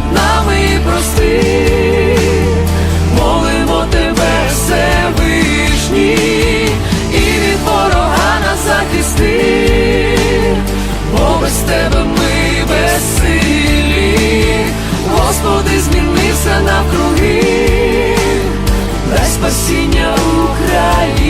над нами прости, молимо тебе, Всевишній, і від ворога нас захисти, бо без тебе ми безсилі, Господи, зміни все навкруги. Дай спасіння Україні,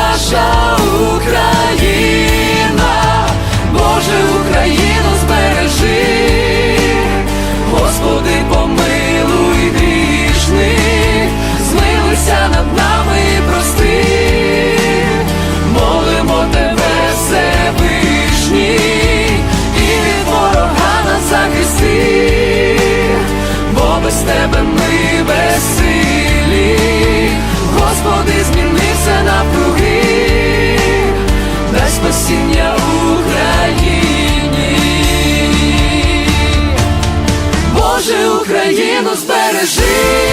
Україну збережи.